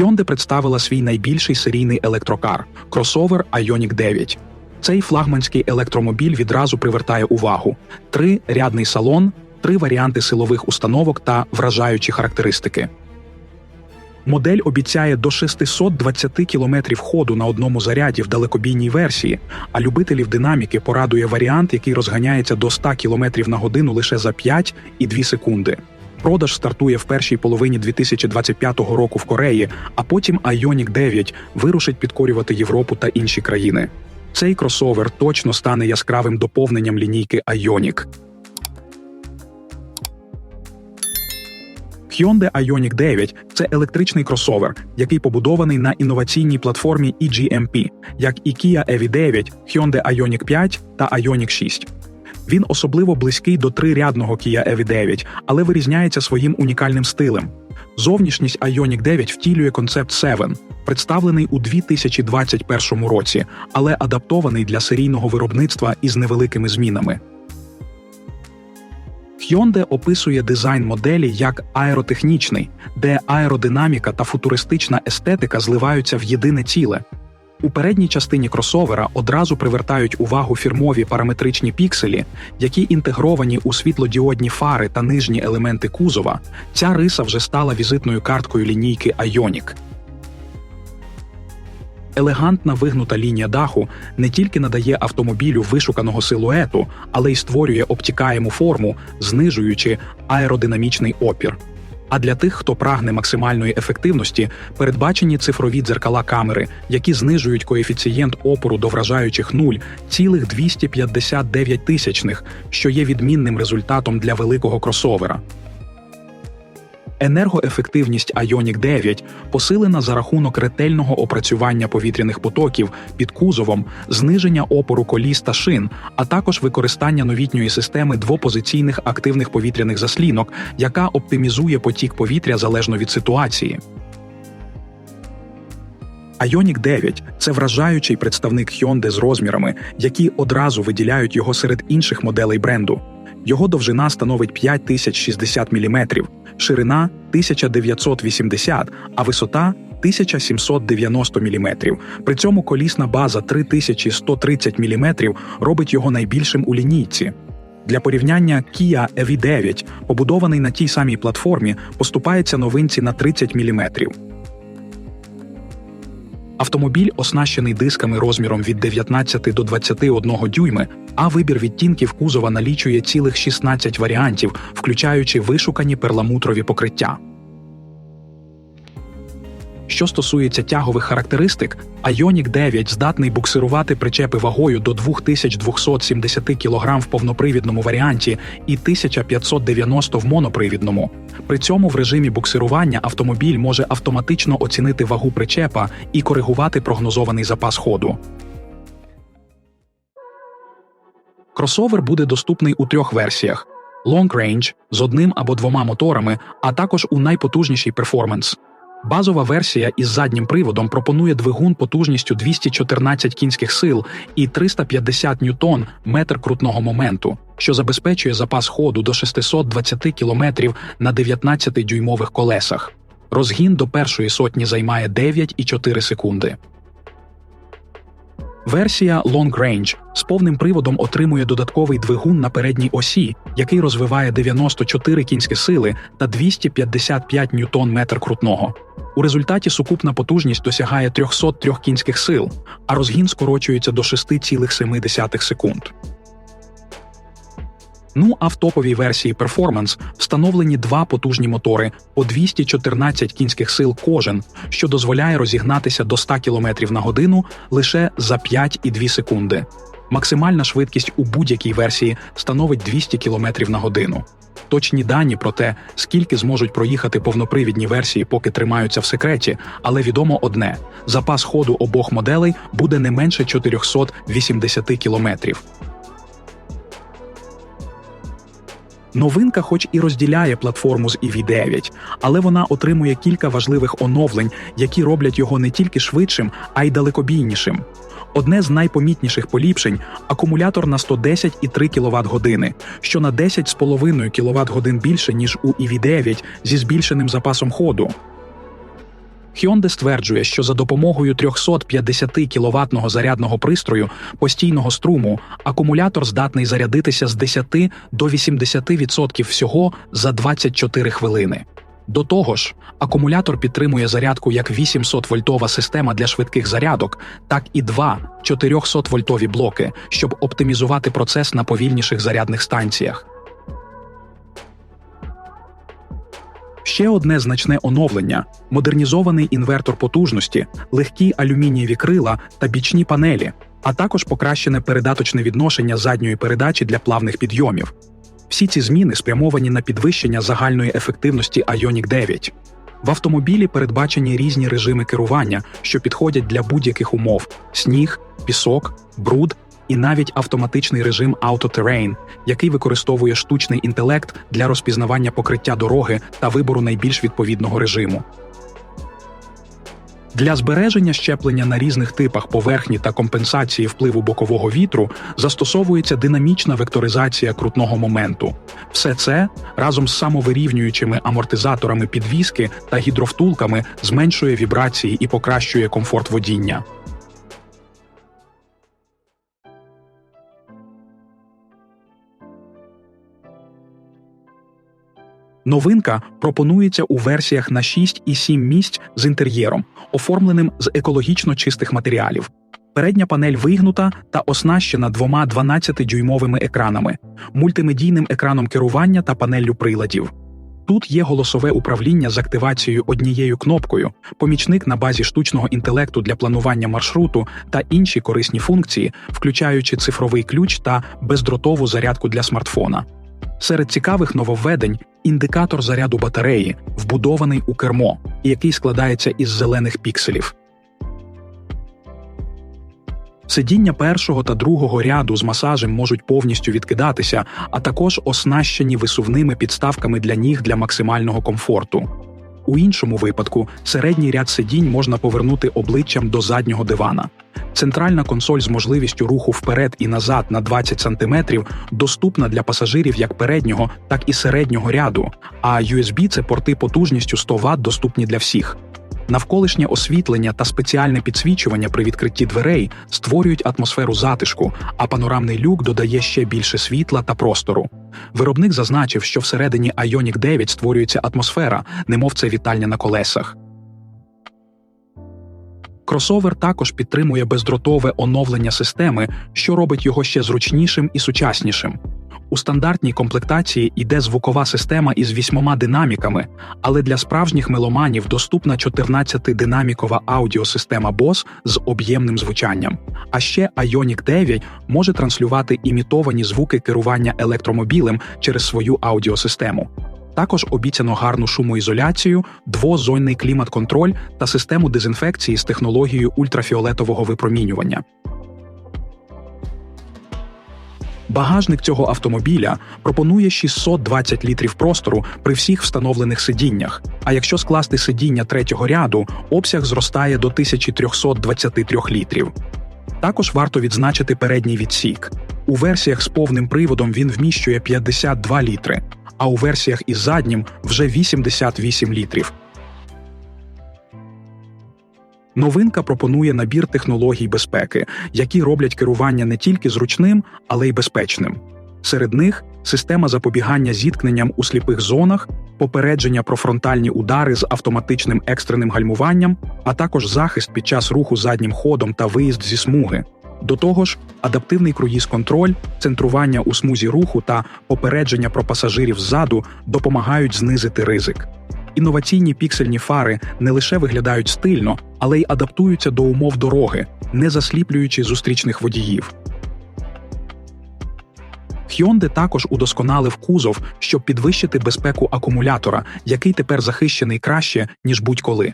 Hyundai представила свій найбільший серійний електрокар кросовер Ioniq 9. Цей флагманський електромобіль відразу привертає увагу: три рядний салон, три варіанти силових установок та вражаючі характеристики. Модель обіцяє до 620 км ходу на одному заряді в далекобійній версії, а любителів динаміки порадує варіант, який розганяється до 100 км на годину лише за 5,2 секунди. Продаж стартує в першій половині 2025 року в Кореї, а потім Ioniq 9 вирушить підкорювати Європу та інші країни. Цей кросовер точно стане яскравим доповненням лінійки Ioniq. Hyundai Ioniq 9 – це електричний кросовер, який побудований на інноваційній платформі EGMP, як і Kia EV9, Hyundai Ioniq 5 та Ioniq 6. Він особливо близький до трирядного Kia EV9, але вирізняється своїм унікальним стилем. Зовнішність Ioniq 9 втілює концепт 7, представлений у 2021 році, але адаптований для серійного виробництва із невеликими змінами. Hyundai описує дизайн моделі як аеротехнічний, де аеродинаміка та футуристична естетика зливаються в єдине ціле. У передній частині кросовера одразу привертають увагу фірмові параметричні пікселі, які інтегровані у світлодіодні фари та нижні елементи кузова. Ця риса вже стала візитною карткою лінійки Ioniq. Елегантна вигнута лінія даху не тільки надає автомобілю вишуканого силуету, але й створює обтікаєму форму, знижуючи аеродинамічний опір. А для тих, хто прагне максимальної ефективності, передбачені цифрові дзеркала камери, які знижують коефіцієнт опору до вражаючих нуль цілих 259 тисячних, що є відмінним результатом для великого кросовера. Енергоефективність Ioniq 9 посилена за рахунок ретельного опрацювання повітряних потоків під кузовом, зниження опору коліс та шин, а також використання новітньої системи двопозиційних активних повітряних заслінок, яка оптимізує потік повітря залежно від ситуації. Ioniq 9 – це вражаючий представник Hyundai з розмірами, які одразу виділяють його серед інших моделей бренду. Його довжина становить 5060 мм, ширина 1980, а висота 1790 мм. При цьому колісна база 3130 мм робить його найбільшим у лінійці. Для порівняння Kia EV9, побудований на тій самій платформі, поступається новинці на 30 мм. Автомобіль оснащений дисками розміром від 19 до 21 дюйми, а вибір відтінків кузова налічує цілих 16 варіантів, включаючи вишукані перламутрові покриття. Що стосується тягових характеристик, Ioniq 9 здатний буксирувати причепи вагою до 2270 кг в повнопривідному варіанті і 1590 в монопривідному. При цьому в режимі буксирування автомобіль може автоматично оцінити вагу причепа і коригувати прогнозований запас ходу. Кросовер буде доступний у трьох версіях: Long Range з одним або двома моторами, а також у найпотужніший перформанс. Базова версія із заднім приводом пропонує двигун потужністю 214 кінських сил і 350 ньютон метр крутного моменту, що забезпечує запас ходу до 620 км на 19-дюймових колесах. Розгін до першої сотні займає 9,4 секунди. Версія Long Range з повним приводом отримує додатковий двигун на передній осі, який розвиває 94 кінські сили та 255 ньютон метр крутного. У результаті сукупна потужність досягає 303 кінських сил, а розгін скорочується до 6,7 секунд. Ну а в топовій версії Performance встановлені два потужні мотори по 214 кінських сил кожен, що дозволяє розігнатися до 100 км на годину лише за 5,2 секунди. Максимальна швидкість у будь-якій версії становить 200 км на годину. Точні дані про те, скільки зможуть проїхати повнопривідні версії, поки тримаються в секреті, але відомо одне: запас ходу обох моделей буде не менше 480 кілометрів. Новинка, хоч і розділяє платформу з EV9, але вона отримує кілька важливих оновлень, які роблять його не тільки швидшим, а й далекобійнішим. Одне з найпомітніших поліпшень акумулятор на 110,3 кВт години, що на 10,5 кВт годин більше ніж у EV9 зі збільшеним запасом ходу. Hyundai стверджує, що за допомогою 350 кіловатного зарядного пристрою постійного струму акумулятор здатний зарядитися з 10 до 80% всього за 24 хвилини. До того ж, акумулятор підтримує зарядку як 800-вольтова система для швидких зарядок, так і два 400-вольтові блоки, щоб оптимізувати процес на повільніших зарядних станціях. Ще одне значне оновлення модернізований інвертор потужності, легкі алюмінієві крила та бічні панелі, а також покращене передаточне відношення задньої передачі для плавних підйомів. Всі ці зміни спрямовані на підвищення загальної ефективності Ioniq 9. В автомобілі передбачені різні режими керування, що підходять для будь-яких умов: сніг, пісок, бруд і навіть автоматичний режим Auto Terrain, який використовує штучний інтелект для розпізнавання покриття дороги та вибору найбільш відповідного режиму. Для збереження щеплення на різних типах поверхні та компенсації впливу бокового вітру застосовується динамічна векторизація крутного моменту. Все це разом з самовирівнюючими амортизаторами підвіски та гідровтулками зменшує вібрації і покращує комфорт водіння. Новинка пропонується у версіях на 6 і 7 місць з інтер'єром, оформленим з екологічно чистих матеріалів. Передня панель вигнута та оснащена двома 12-дюймовими екранами, мультимедійним екраном керування та панеллю приладів. Тут є голосове управління з активацією однією кнопкою, помічник на базі штучного інтелекту для планування маршруту та інші корисні функції, включаючи цифровий ключ та бездротову зарядку для смартфона. Серед цікавих нововведень індикатор заряду батареї, вбудований у кермо, який складається із зелених пікселів. Сидіння першого та другого ряду з масажем можуть повністю відкидатися, а також оснащені висувними підставками для ніг для максимального комфорту. У іншому випадку середній ряд сидінь можна повернути обличчям до заднього дивана. Центральна консоль з можливістю руху вперед і назад на 20 см доступна для пасажирів як переднього, так і середнього ряду, а USB – це порти потужністю 100 Вт доступні для всіх. Навколишнє освітлення та спеціальне підсвічування при відкритті дверей створюють атмосферу затишку, а панорамний люк додає ще більше світла та простору. Виробник зазначив, що всередині Ioniq 9 створюється атмосфера, немов це вітальня на колесах. Кросовер також підтримує бездротове оновлення системи, що робить його ще зручнішим і сучаснішим. У стандартній комплектації йде звукова система із вісьмома динаміками, але для справжніх меломанів доступна 14-динамікова аудіосистема BOSE з об'ємним звучанням. А ще Ioniq 9 може транслювати імітовані звуки керування електромобілем через свою аудіосистему. Також обіцяно гарну шумоізоляцію, двозонний клімат-контроль та систему дезінфекції з технологією ультрафіолетового випромінювання. Багажник цього автомобіля пропонує 620 літрів простору при всіх встановлених сидіннях. А якщо скласти сидіння третього ряду, обсяг зростає до 1323 літрів. Також варто відзначити передній відсік. У версіях з повним приводом він вміщує 52 літри, а у версіях із заднім вже 88 літрів. Новинка пропонує набір технологій безпеки, які роблять керування не тільки зручним, але й безпечним. Серед них система запобігання зіткненням у сліпих зонах, попередження про фронтальні удари з автоматичним екстреним гальмуванням, а також захист під час руху заднім ходом та виїзд зі смуги. До того ж, адаптивний круїз-контроль, центрування у смузі руху та попередження про пасажирів ззаду допомагають знизити ризик. Інноваційні піксельні фари не лише виглядають стильно, але й адаптуються до умов дороги, не засліплюючи зустрічних водіїв. Hyundai також удосконалив кузов, щоб підвищити безпеку акумулятора, який тепер захищений краще ніж будь-коли.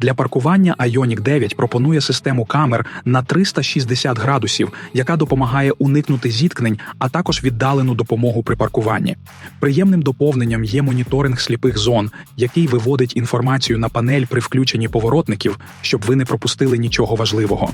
Для паркування Ioniq 9 пропонує систему камер на 360 градусів, яка допомагає уникнути зіткнень, а також віддалену допомогу при паркуванні. Приємним доповненням є моніторинг сліпих зон, який виводить інформацію на панель при включенні поворотників, щоб ви не пропустили нічого важливого.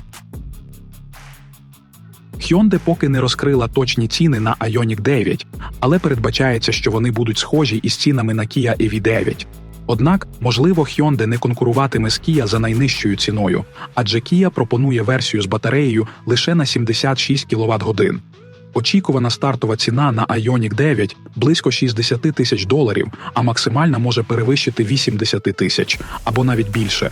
Hyundai поки не розкрила точні ціни на Ioniq 9, але передбачається, що вони будуть схожі із цінами на Kia EV9. Однак, можливо, Hyundai не конкуруватиме з Kia за найнижчою ціною, адже Kia пропонує версію з батареєю лише на 76 кВт годин. Очікувана стартова ціна на Ioniq 9 близько 60 тисяч доларів, а максимальна може перевищити 80 тисяч або навіть більше.